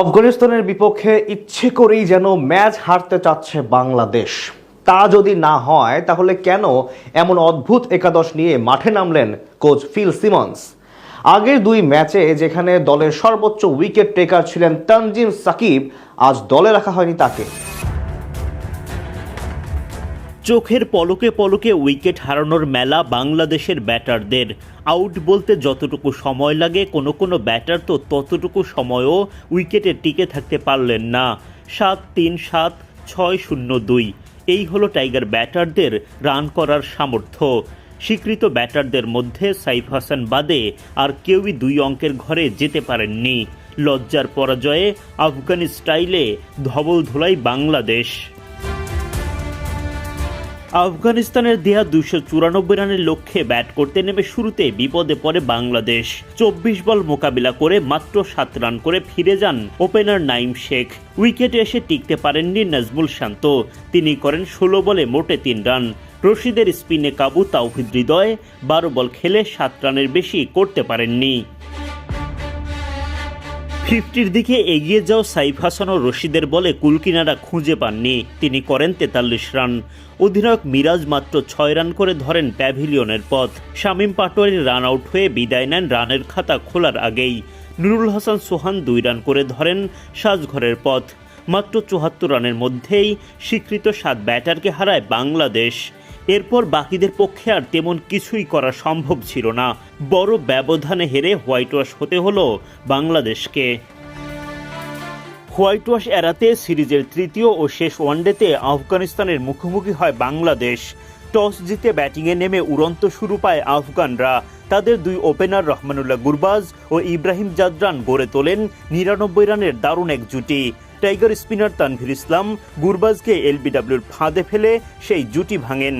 আফগানিস্তানের বিপক্ষে ইচ্ছে করেই যেন ম্যাচ হারতে চাচ্ছে বাংলাদেশ। তা যদি না হয়, তাহলে কেন এমন অদ্ভুত একাদশ নিয়ে মাঠে নামলেন কোচ ফিল সিমন্স? আগের দুই ম্যাচে যেখানে দলের সর্বোচ্চ উইকেট টেকার ছিলেন তানজিম সাকিব, আজ দলে রাখা হয়নি তাকে। চোখের পলকে পলকে উইকেট হারানোর মেলা বাংলাদেশের ব্যাটারদের। আউট বলতে যতটুকু সময় লাগে, কোনো কোনো ব্যাটার তো ততটুকু সময়ও উইকেটে টিকে থাকতে পারলেন না। সাত তিন সাত ছয় শূন্য দুই। এই হলো টাইগার ব্যাটারদের রান করার সামর্থ্য। স্বীকৃত ব্যাটারদের মধ্যে সাইফ হাসান বাদে আর কেউই দুই অঙ্কের ঘরে যেতে পারেননি। লজ্জার পরাজয়ে আফগানি স্টাইলে ধবল ধোলাই বাংলাদেশ। আফগানিস্তানের দেয়া দুশো চুরানব্বই রানের লক্ষ্যে ব্যাট করতে নেমে শুরুতে বিপদে পড়ে বাংলাদেশ। চব্বিশ বল মোকাবিলা করে মাত্র সাত রান করে ফিরে যান ওপেনার নাইম শেখ। উইকেটে এসে টিকতে পারেননি নাজমুল শান্ত। তিনি করেন ষোলো বলে মোটে তিন রান। রশিদের স্পিনে কাবু তাওহিদ হৃদয় বারো বল খেলে সাত রানের বেশি করতে পারেননি। ফিফটির দিকে এগিয়ে যাও সাইফ হাসান ও রশিদের বলে কুলকিনারা খুঁজে পাননি। তিনি করেন তেতাল্লিশ রান। অধিনায়ক মিরাজ মাত্র ছয় রান করে ধরেন প্যাভিলিয়নের পথ। শামীম পাটোয়ারি রান আউট হয়ে বিদায় নেন রানের খাতা খোলার আগেই। নুরুল হাসান সোহান দুই রান করে ধরেন সাজঘরের পথ। মাত্র চুয়াত্তর রানের মধ্যেই স্বীকৃত সাত ব্যাটারকে হারায় বাংলাদেশ। এরপর বাকিদের পক্ষে আর তেমন কিছুই করা সম্ভব ছিল না। বড় ব্যবধানে হেরে হোয়াইট ওয়াশ হতে হলো বাংলাদেশকে। হোয়াইট ওয়াশ এড়াতে সিরিজের তৃতীয় ও শেষ ওয়ানডেতে আফগানিস্তানের মুখোমুখি হয় বাংলাদেশ। টস জিতে ব্যাটিংয়ে নেমে উড়ন্ত শুরু পায় আফগানরা। তাদের দুই ওপেনার রহমানুল্লাহ গুরবাজ ও ইব্রাহিম জাদরান গড়ে তোলেন নিরানব্বই রানের দারুণ এক জুটি। টাইগার স্পিনার তানভীর ইসলাম গুরবাজকে এলবিডব্লিউর ফাঁদে ফেলে সেই জুটি ভাঙেন।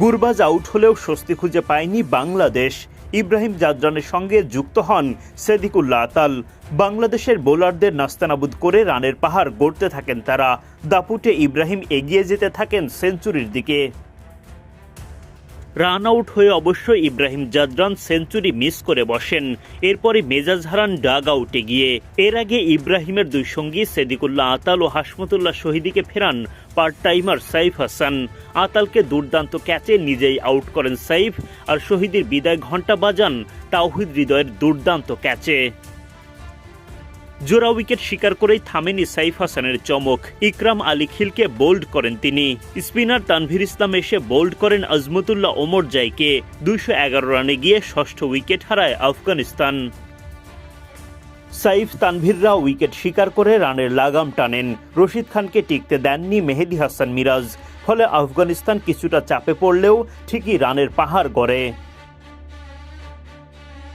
গুরবাজ আউট হলেও স্বস্তি খুঁজে পায়নি বাংলাদেশ। ইব্রাহিম জাদরানের সঙ্গে যুক্ত হন সেদিকুল্লাহ আতাল। বাংলাদেশের বোলারদের নাস্তানাবুদ করে রানের পাহাড় গড়তে থাকেন তারা। দাপুটে ইব্রাহিম এগিয়ে যেতে থাকেন সেঞ্চুরির দিকে। রান আউট হয়ে অবশ্য ইব্রাহিম জাদরান সেঞ্চুরি মিস করে বসেন। এরপরে মেজাজ হারান ডাগ আউটে গিয়ে। এর আগে ইব্রাহিমের দুই সঙ্গী সেদিকুল্লাহ আতাল ও হাসমতুল্লাহ শহীদিকে ফেরান পার্ট টাইমার সাইফ হাসান। আতালকে দুর্দান্ত ক্যাচে নিজেই আউট করেন সাইফ, আর শহীদের বিদায় ঘণ্টা বাজান তাওহিদ হৃদয়ের দুর্দান্ত ক্যাচে। জোড়া উইকেট শিকার করেই থামেনি সাইফ হাসানের চমক। ইকরাম আলী খিলকে বোল্ড করেন তিনি। স্পিনার তানভীর ইসলাম এসে বোল্ড করেন আজমতুল্লাহ ওমর জাইকে। দুইশো এগারো রানে গিয়ে ষষ্ঠ উইকেট হারায় আফগানিস্তান। সাইফ তানভীররা উইকেট শিকার করে রানের লাগাম টানেন। রশিদ খানকে টিকতে দেননি মেহেদি হাসান মিরাজ। ফলে আফগানিস্তান কিছুটা চাপে পড়লেও ঠিকই রানের পাহাড় গড়ে।